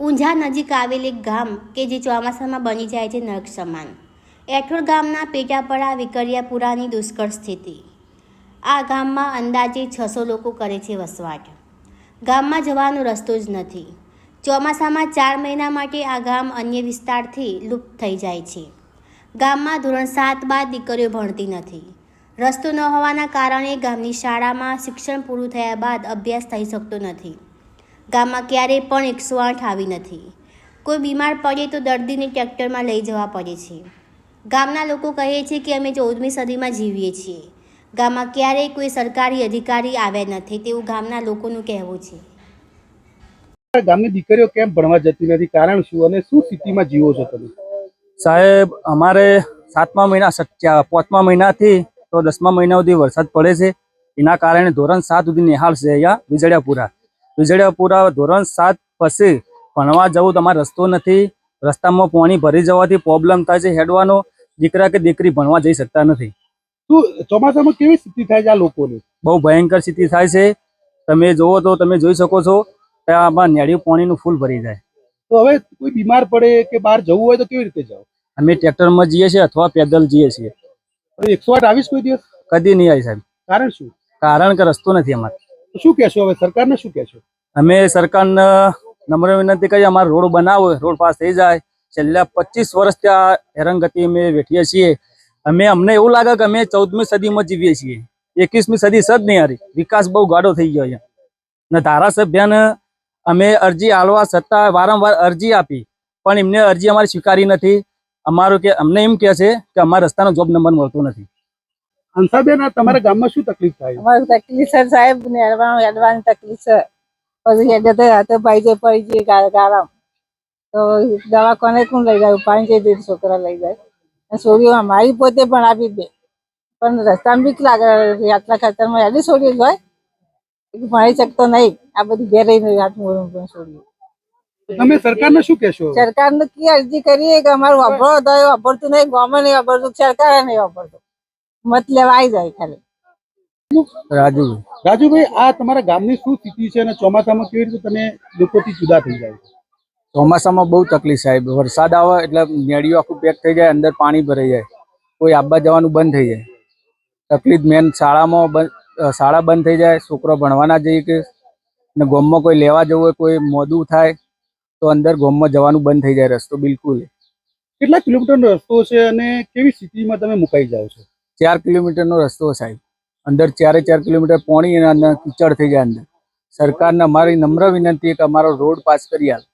ઊંઝા નજીક આવેલ એક ગામ કે જે ચોમાસામાં બની જાય છે નર્ક સમાન. એઠોડ ગામના પેટાપડા વિકરિયાપુરાની દુષ્કળ સ્થિતિ. આ ગામમાં અંદાજે છસો લોકો કરે છે વસવાટ. ગામમાં જવાનો રસ્તો જ નથી. ચોમાસામાં ચાર મહિના માટે આ ગામ અન્ય વિસ્તારથી લુપ્ત થઈ જાય છે. ગામમાં ધોરણ સાત બાદ દીકરીઓ ભણતી નથી. રસ્તો ન હોવાના કારણે ગામની શાળામાં શિક્ષણ પૂરું થયા બાદ અભ્યાસ થઈ શકતો નથી. ગામમાં ક્યારેય પણ એકસો આઠ આવી નથી. કોઈ બીમાર પડે તો દર્દીને ટ્રેક્ટરમાં લઈ જવા પડે છે. ગામના લોકો કહે છે કે અમે ચૌદમી સદીમાં જીવીએ છીએ. ગામમાં ક્યારેય કોઈ સરકારી અધિકારી આવ્યા નથી તેવું ગામના લોકોનું કહેવું છે. ગામની દીકરીઓ કેમ ભણવા જતી નથી? કારણ શું અને શું સ્થિતિમાં જીવો છો તમે? સાહેબ અમારે સાતમા મહિના સત્યા પાંચમા મહિનાથી તો દસમા મહિના સુધી વરસાદ પડે છે. એના કારણે ધોરણ સાત સુધી નિહાળ છે અહીંયા વિજળિયાપુરા. વિજળિયાપુરા ધોરણ સાત પછી ભણવા જવું તમારે રસ્તો નથી. રસ્તામાં પાણી ભરી જવાથી પ્રોબ્લેમ થાય છે. હેડવાનો દીકરા કે દીકરી ભણવા જઈ શકતા નથી. ચોમાસામાં કેવી સ્થિતિ થાય છે આ લોકોની? બહુ ભયંકર સ્થિતિ થાય છે. તમે જુઓ તો તમે જોઈ શકો છો ત્યાં આમાં નેડિયું પાણીનું ફૂલ ભરી જાય. તો હવે કોઈ બીમાર પડે કે બહાર જવું હોય તો કેવી રીતે જાવ અમે ટ્રેક્ટરમાં જઈએ છીએ અથવા પેદલ જઈએ છીએ. એકસો આઠ આવીશ કોઈ દિવસ? કદી નહીં આવી સાહેબ. કારણ શું? કારણ કે રસ્તો નથી અમારે. શું કહેશો હવે? સરકારને શું કહેશો? અમે સરકારને નમ્ર વિનંતી કરી અમારો રોડ બનાવો રોડ પાસ થઈ જાય. છેલ્લા પચીસ વર્ષ ત્યાં હેરંગતિ અમે વેઠીએ છીએ. અમે અમને એવું લાગે કે અમે ચૌદમી સદીમાં જીવીએ છીએ. એકવીસમી સદી સદ નહીં હારી. વિકાસ બહુ ગાઢો થઈ ગયો અહીંયા. ને ધારાસભ્યને અમે અરજી આલવા છતાં વારંવાર અરજી આપી. પણ એમને અરજી અમારી સ્વીકારી નથી. અમારું કે અમને એમ કહે છે કે અમારા રસ્તાનો જોબ નંબર મળતો નથી. હંસાબેન તમારા ગામમાં શું તકલીફ થાય? અમારે તકલીફ છે સાહેબ ને તકલીફ છે. પછી તો હાથે ભાઈ જે પડી જઈએ ગારામ તો દવાખાને કોણ લઈ જાય? પાંચ દે છોકરા લઈ જાય. અને છોડીઓ મારી પોતે પણ આપી દે. પણ રસ્તામાં બીક લાગે આટલા ખાતરમાં એની જ હોય. ભણી શકતો નહીં. આ બધી ઘેરે હાથ મોડું પણ છોડીઓ તમે સરકારને શું કહેશો? સરકારને કી અરજી કરીએ કે અમારું વાપરો તો એ વાપરતું નહીં ગામે નહીં વાપરતું સરકારે નહીં વાપરતું. મત લેવા આવી જાય ખાલી. રાજુ. રાજુભાઈ આ તમારા ગામની શું સ્થિતિ છે અને ચોમાસામાં કેવી રીતે તમે લોકોથી જુદા થઈ જાય ચોમાસામાં બહુ તકલીફ સાહેબ. વરસાદ આવે એટલે નેડીઓ આખું પેક થઈ જાય અંદર પાણી ભરાઈ જાય. કોઈ આવવા જવાનું બંધ થઈ જાય. તકલીફ મેન શાળામાં શાળા બંધ થઈ જાય છોકરો ભણવાના જઈએ કે ને ગોમમાં કોઈ લેવા જવું હોય કોઈ મોદું થાય તો અંદર ગોમમાં જવાનું બંધ થઈ જાય રસ્તો બિલકુલ. કેટલા કિલોમીટરનો રસ્તો છે અને કેવી સ્થિતિમાં તમે મુકાઈ જાઓ છો? ચાર કિલોમીટરનો રસ્તો સાહેબ. અંદર ચારે ચાર કિલોમીટર પોણી અને અંદર કીચડ થઈ જાય અંદર. સરકારને અમારી નમ્ર વિનંતી કે અમારો રોડ પાસ કરી આલ.